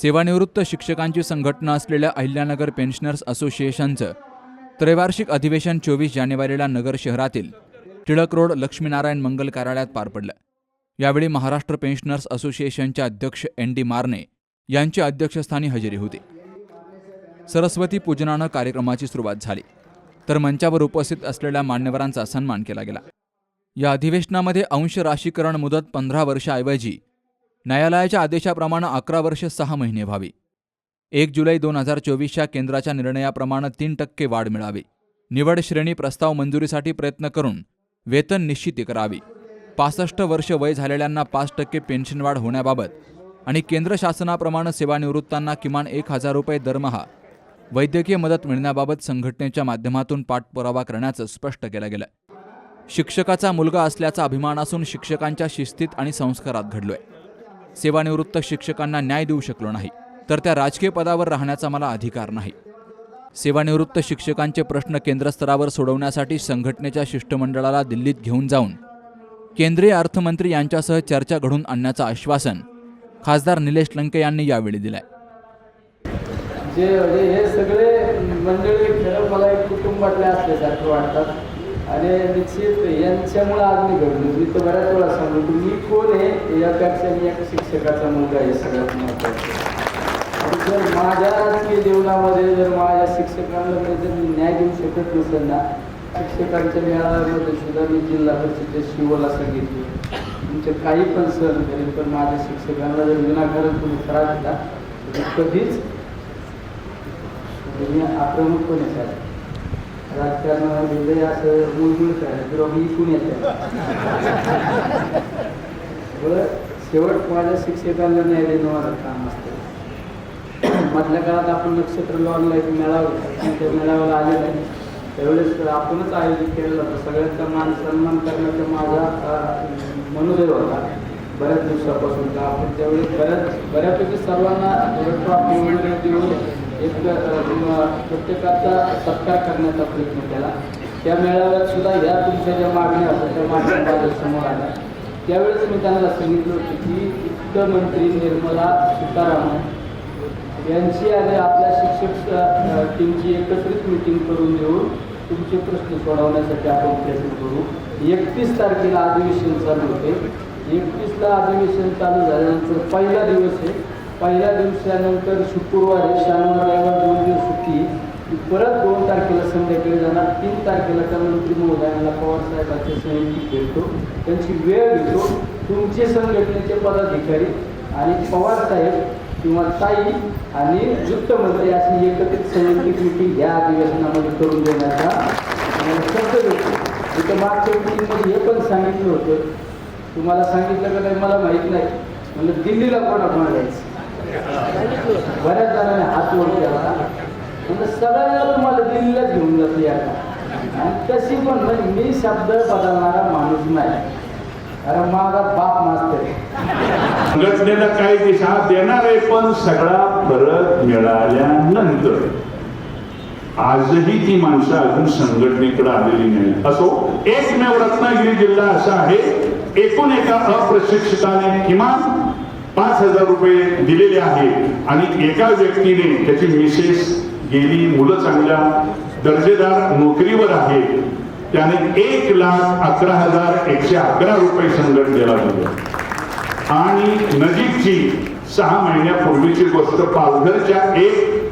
सेवानिवृत्त शिक्षकांची संघटना असलेल्या अहिल्यानगर पेन्शनर्स असोसिएशनचं त्रैवार्षिक अधिवेशन चोवीस जानेवारीला नगर शहरातील टिळक रोड लक्ष्मीनारायण मंगल कार्यालयात पार पडलं. यावेळी महाराष्ट्र पेन्शनर्स असोसिएशनचे अध्यक्ष एन डी मारने यांच्या अध्यक्षस्थानी हजेरी होती. सरस्वती पूजनानं कार्यक्रमाची सुरुवात झाली तर मंचावर उपस्थित असलेल्या मान्यवरांचा सन्मान केला गेला. या अधिवेशनामध्ये अंश राशीकरण मुदत पंधरा वर्षाऐवजी न्यायालयाच्या आदेशाप्रमाणे अकरा वर्ष सहा महिने व्हावी. एक जुलै दोन हजार चोवीसच्या केंद्राच्या निर्णयाप्रमाणे तीन टक्के वाढ मिळावी. निवड श्रेणी प्रस्ताव मंजुरीसाठी प्रयत्न करून वेतन निश्चिती करावी. पासष्ट वर्ष वय झालेल्यांना पाच टक्के पेन्शन वाढ होण्याबाबत आणि केंद्र शासनाप्रमाणे सेवानिवृत्तांना किमान एक हजार रुपये दरमहा वैद्यकीय मदत मिळण्याबाबत संघटनेच्या माध्यमातून पाठपुरावा करण्याचं स्पष्ट केलं गेलं. शिक्षकाचा मुलगा असल्याचा अभिमान असून शिक्षकांच्या शिस्तीत आणि संस्कारात घडलोय. सेवानिवृत्त शिक्षकांना न्याय देऊ शकलो नाही तर त्या राजकीय पदावर राहण्याचा मला अधिकार नाही. सेवानिवृत्त शिक्षकांचे प्रश्न केंद्रस्तरावर सोडवण्यासाठी संघटनेच्या शिष्टमंडळाला दिल्लीत घेऊन जाऊन केंद्रीय अर्थमंत्री यांच्यासह चर्चा घडून आणण्याचं आश्वासन खासदार निलेश लंके यांनी यावेळी दिलंय. जे हे सगळे मंडळी खेळ मला एक कुटुंबातले असल्यासारखे वाटतात. आणि निश्चित यांच्यामुळे आज मी घडलो. मी तर बऱ्याच वेळा सांगतो मी कोण आहे? यापेक्षा मी एक शिक्षकाचा मुलगा आहे सगळ्यात महत्त्वाचं जर माझ्या राजकीय जीवनामध्ये जर माझ्या शिक्षकांना जर मी न्याय देऊ शकत नसेल ना शिक्षकांच्या मेळाव्यामध्ये सुद्धा मी जिल्हा परिषदेच्या शिवला सांगितले. तुमचे काही पण सण करेल पण माझ्या शिक्षकांना जर विनाकारण तुम्ही त्रास दिला तर कधीच मी आक्रमकपणे झाले. राजकारणामध्ये लय असं मुलगुळ करायचं किंवा इकून येते शेवट माझ्या शिक्षकांना न्याय देणं माझं काम असतं. मधल्या काळात आपण नक्षत्र लॉनला एक मेळावा त्या मेळाव्याला आले नाही त्यावेळेस आपणच आयोजित केलेलं होतं. सगळ्यांचा मान सन्मान करण्याचा माझा मनोदय होता. बऱ्याच दिवसापासून का? आपण त्यावेळेस बऱ्याच बऱ्यापैकी सर्वांना ट्रॉफी देऊन एक प्रत्येकाचा सत्कार करण्याचा प्रयत्न केला. त्या मेळाव्यात सुद्धा ह्या तुमच्या ज्या मागण्या होत्या त्या मागण्या माझ्यासमोर आल्या. त्यावेळेस मी त्यांना सांगितलं होतं की वित्तमंत्री निर्मला सीतारामन यांची आणि आपल्या शिक्षक टीमची एकत्रित मिटिंग करून देऊन तुमचे प्रश्न सोडवण्यासाठी आपण प्रयत्न करू. एकतीस तारखेला अधिवेशन चालू होते. एकतीसला अधिवेशन चालू झाल्यानंतर पहिला दिवस आहे. पहिल्या दिवसानंतर शुक्रवारी शनिवार रविवार दोन दिवस सुट्टी परत दोन तारखेला संध्याकाळी जाणार. तीन तारखेला त्या मंत्री महोदयांना पवार साहेबांच्या समिती भेटतो. त्यांची वेळ घेतो. तुमचे संघटनेचे पदाधिकारी आणि पवार साहेब किंवा ताई आणि वृत्तमंत्री अशी एकत्रित संयुक्त मिटिंग या अधिवेशनामध्ये करून देण्याचा अं, शब्द देतो इथं मागच्या मिटिंगमध्ये हे पण सांगितलं होतं. तुम्हाला सांगितलं का नाही मला माहीत नाही. म्हणजे दिल्लीला कोणा कोणा जायचं बऱ्याच जणांनी हात वर केला. म्हणजे सगळ्यांना तुम्हाला दिल्लीलाच घेऊन जाते आता. आणि तशी पण म्हणजे मी शब्द बदलणारा माणूस नाही. कारण माझा बाप मास्तर आहे. संघटनेला काही दिशा देणार आहे पण सगळा फरक मिळाल्यानंतर आजही ती माणसं अजून संघटनेकडे आलेली नाही असो एकमेव रत्नागिरी जिल्हा असा आहे एकूण एका अप्रशिक्षिताने किमान पाच हजार रुपये दिलेले आहेत. आणि एका व्यक्तीने त्याची मिसेस गेली मुलं चांगल्या दर्जेदार नोकरीवर आहेत. त्याने एक लाख अकरा हजार एकशे अकरा रुपये संघटनेला दिले आणि नजीकची सहा महिन्यापूर्वीची गोष्ट पालघरच्या एक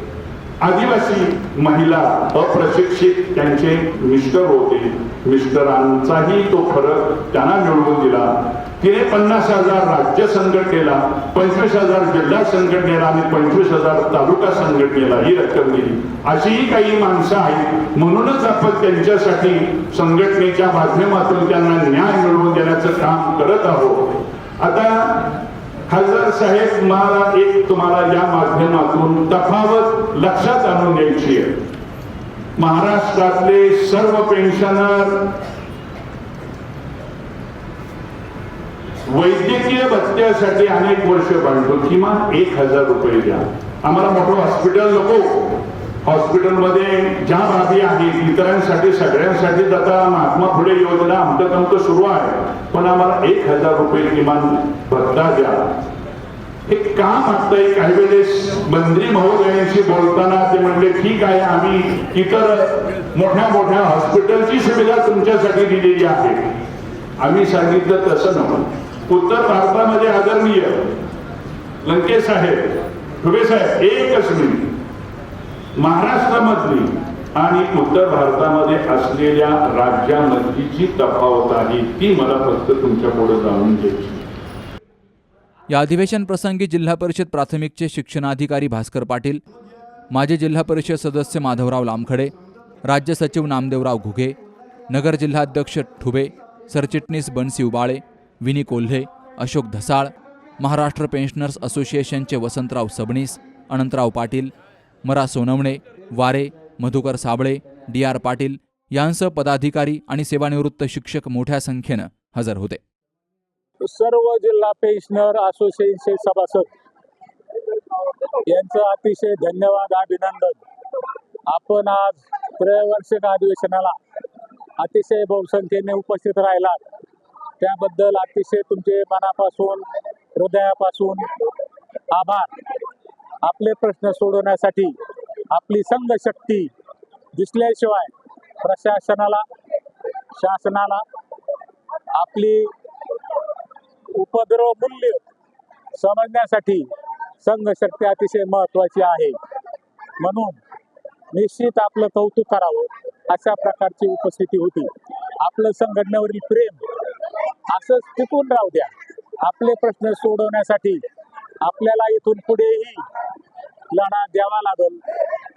आदिवासी महिला अप्रशिक्षित त्यांचे मिस्टर होते. मिस्टरांचाही तो फरक त्यांना मिळवून दिला. तिने पन्नास हजार राज्य संघटनेला पंचवीस हजार जिल्हा संघटनेला आणि पंचवीस हजार तालुका संघटनेला ही रक्कम दिली. अशीही काही माणसं आहेत. म्हणूनच आपण त्यांच्यासाठी संघटनेच्या माध्यमातून त्यांना न्याय मिळवून देण्याचं काम करत आहोत. आता खासदार साहेब मला एक तुम्हाला या माध्यमातून तफावत लक्षात आणून द्यायची आहे. महाराष्ट्रातले सर्व पेन्शनर वैद्यकीय भत्त्यासाठी अनेक वर्ष बांधतो. किमान एक हजार रुपये द्या. आम्हाला मोठं हॉस्पिटल नको. हॉस्पिटलमध्ये ज्या बाबी आहेत इतरांसाठी सगळ्यांसाठी आता महात्मा फुले योजना आमचं तमकं सुरू आहे. पण आम्हाला एक हजार रुपये किमान भत्ता द्या. हे का मागतंय काही वेळेस मंत्री महोदयांशी बोलताना ते म्हणले ठीक आहे आम्ही इतर मोठ्या मोठ्या हॉस्पिटलची सुविधा तुमच्यासाठी दिलेली आहे. आम्ही सांगितलं तसं नव्हतं उत्तर भारतामध्ये आदरणीय लंकेश साहेब ठुबे साहेब एकच मिनिट. महाराष्ट्रामधली आणि उत्तर भारतामध्ये असलेल्या राज्यामधली जी तफावत आहे ती मला फक्त तुमच्यापुढे जाणून घ्यायची या अधिवेशन प्रसंगी जिल्हा परिषद प्राथमिकचे शिक्षणाधिकारी भास्कर पाटील माजी जिल्हा परिषद सदस्य माधवराव लामखडे राज्य सचिव नामदेवराव घुगे नगर जिल्हाध्यक्ष ठुबे सरचिटणीस बनसी उबाळे विनी कोल्हे अशोक धसाळ महाराष्ट्र पेन्शनर्स असोसिएशनचे वसंतराव सबणीस अनंतराव पाटील मरा सोनवणे वारे मधुकर साबळे डी आर पाटील यांसह पदाधिकारी आणि सेवानिवृत्त शिक्षक मोठ्या संख्येनं हजर होते. सर्व जिल्हा पेन्शनर असोसिएशन सभासद यांचं अतिशय धन्यवाद अभिनंदन. आपण आज त्रयवर्षिक अधिवेशनाला अतिशय बहुसंख्येने उपस्थित राहिलात. त्याबद्दल अतिशय तुमचे मनापासून हृदयापासून आभार. आपले प्रश्न सोडवण्यासाठी आपली संघशक्ती दिसल्याशिवाय प्रशासनाला शासनाला आपली उपद्रव मूल्य समजण्यासाठी संघशक्ती अतिशय महत्वाची आहे. म्हणून निश्चित आपलं कौतुक करावं अशा प्रकारची उपस्थिती होती. आपलं संघटनेवरील प्रेम असंच टिकून राहू द्या. आपले प्रश्न सोडवण्यासाठी आपल्याला इथून पुढेही लढा द्यावा लागेल.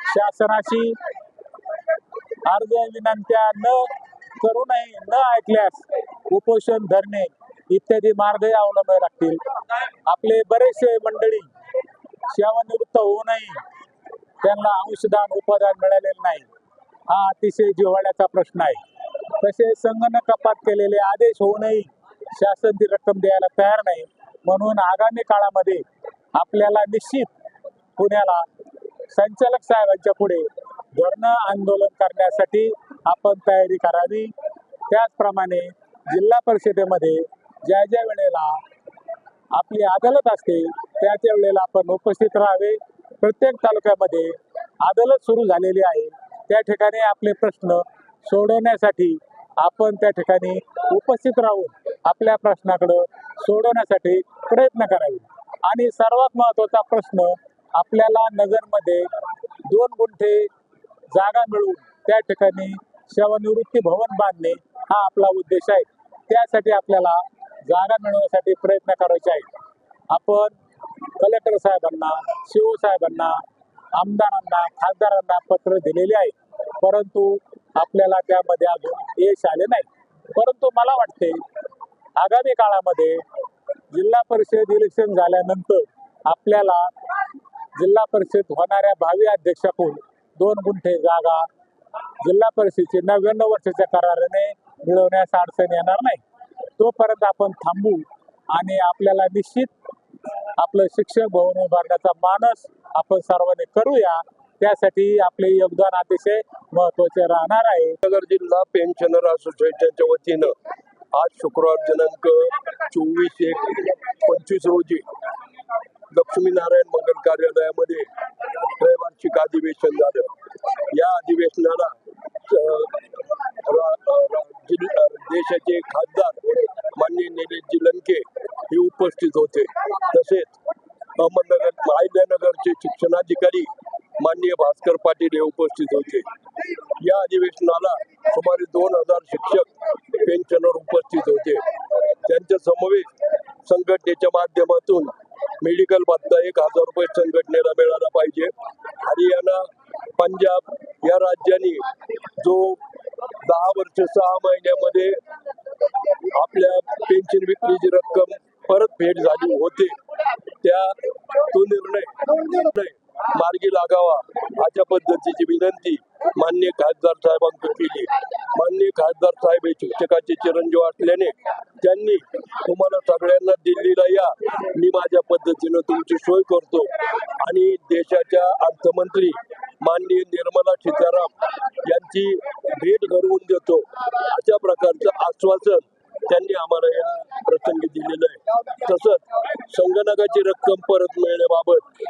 शासनाशी अर्ज विनंत्या न करूनही न ऐकल्यास उपोषण धरणे इत्यादी मार्गही अवलंबावे लागतील आपले बरेचसे मंडळी सेवानिवृत्त होऊनही त्यांना अंशदान उपदान मिळालेलं नाही. हा अतिशय जिव्हाळ्याचा प्रश्न आहे. तसेच संगणक कपात केलेले आदेश होऊनही शासन ती रक्कम द्यायला तयार नाही. म्हणून आगामी काळामध्ये आपल्याला निश्चित पुण्याला संचालक साहेबांच्या पुढे धरणं आंदोलन करण्यासाठी आपण तयारी करावी. त्याचप्रमाणे जिल्हा परिषदेमध्ये ज्या ज्या वेळेला आपली अदालत असते त्या त्या वेळेला आपण उपस्थित राहावे. प्रत्येक तालुक्यामध्ये अदालत सुरू झालेली आहे. त्या ठिकाणी आपले प्रश्न सोडवण्यासाठी आपण त्या ठिकाणी उपस्थित राहून आपल्या प्रश्नाकडं सोडवण्यासाठी प्रयत्न करावे. आणि सर्वात महत्त्वाचा प्रश्न आपल्याला नगरमध्ये दोन गुंठे जागा मिळून त्या ठिकाणी सेवानिवृत्ती भवन बांधणे हा आपला उद्देश आहे. त्यासाठी आपल्याला जागा मिळवण्यासाठी प्रयत्न करायचे आहेत. आपण कलेक्टर साहेबांना शिव साहेबांना आमदारांना खासदारांना पत्र दिलेले आहे. परंतु आपल्याला त्यामध्ये अजून यश आले नाही. परंतु मला वाटते आगामी काळामध्ये जिल्हा परिषद इलेक्शन झाल्यानंतर आपल्याला जिल्हा परिषद होणाऱ्या भावी अध्यक्षाकडून दोन गुंठे जागा जिल्हा परिषदेचे नव्याण्णव वर्षाच्या कराराने मिळवण्यास अडचण येणार नाही. तोपर्यंत आपण थांबू आणि आपल्याला निश्चित आपलं शिक्षक भवन उभारण्याचा मानस आपण सर्वांनी करूया. त्यासाठी आपले योगदान अतिशय महत्त्वाचे राहणार आहे. नगर जिल्हा पेन्शनर असोसिएशनच्या वतीनं आज शुक्रवार दिनांक चोवीस एक पंचवीस रोजी लक्ष्मीनारायण मंगल कार्यालयामध्ये त्रैवार्षिक अधिवेशन झालं. या अधिवेशनाला देशाचे खासदार माननीय निलेशजी लंके हे उपस्थित होते. तसेच अहमदनगर अहिल्यानगरचे शिक्षणाधिकारी माननीय भास्कर पाटील हे उपस्थित होते. या अधिवेशनाला सुमारे दोन हजार शिक्षक पेन्शनर उपस्थित होते. त्यांच्या समवेत संघटनेच्या माध्यमातून मेडिकल भत्ता एक हजार रुपये संघटनेला मिळाला पाहिजे. हरियाणा पंजाब या राज्यांनी जो दहा वर्ष सहा महिन्यामध्ये आपल्या पेन्शन विक्रीची रक्कम परत भेट झाली होते. त्या तो निर्णय निर्णय मार्गी लागावा अशा पद्धतीची विनंती मान्य खासदार साहेबांकडे केली. मान्य खासदार साहेब हे शिक्षकाचे चिरंजीव असल्याने त्यांनी तुम्हाला सगळ्यांना दिल्लीला या. मी माझ्या पद्धतीनं तुमची सोय करतो. आणि देशाच्या अर्थमंत्री माननीय निर्मला सीताराम यांची भेट घडवून देतो. अशा प्रकारचं आश्वासन त्यांनी आम्हाला या प्रसंगी दिलेलं आहे. तसंच संगणकाची रक्कम परत मिळण्याबाबत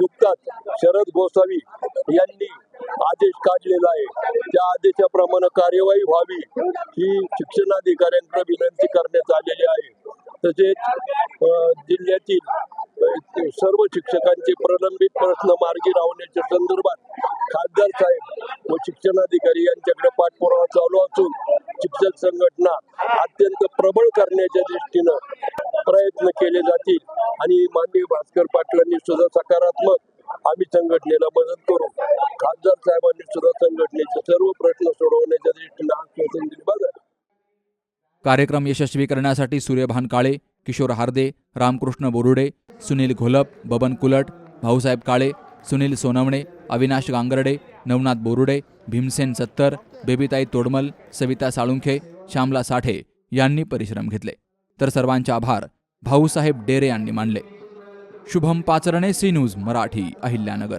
नुकताच शरद गोसावी यांनी आदेश काढलेला आहे. त्या आदेशाप्रमाणे कार्यवाही व्हावी ही शिक्षणाधिकाऱ्यांकडे विनंती करण्यात आलेली आहे. तसेच जिल्ह्यातील सर्व शिक्षकांचे प्रलंबित प्रश्न मार्गी लावण्याच्या संदर्भात खासदार साहेब व शिक्षणाधिकारी यांच्याकडे पाठपुरावा चालू असून शिक्षक संघटना अत्यंत प्रबळ करण्याच्या दृष्टीनं प्रयत्न केले जातील. आणि माननीय भास्कर पाटलांनी सुद्धा सकारात्मक आम्ही संघटनेला मदत करू. खासदार साहेबांनी सुद्धा संघटनेचे सर्व प्रश्न सोडवण्याच्या दृष्टीनं आश्वासन दिले. बघा. कार्यक्रम यशस्वी करण्यासाठी सूर्यभान काळे किशोर हार्दे रामकृष्ण बोरुडे सुनील घोलप बबन कुलट भाऊसाहेब काळे सुनील सोनवणे अविनाश गांगर्डे नवनाथ बोरुडे भीमसेन सत्तर बेबीताई तोडमल सविता साळुंखे श्यामला साठे यांनी परिश्रम घेतले. तर सर्वांचे आभार. भाऊसाहेब डेरे यांनी मानले. Shubham Pacharne C news Marathi Ahilyanagar.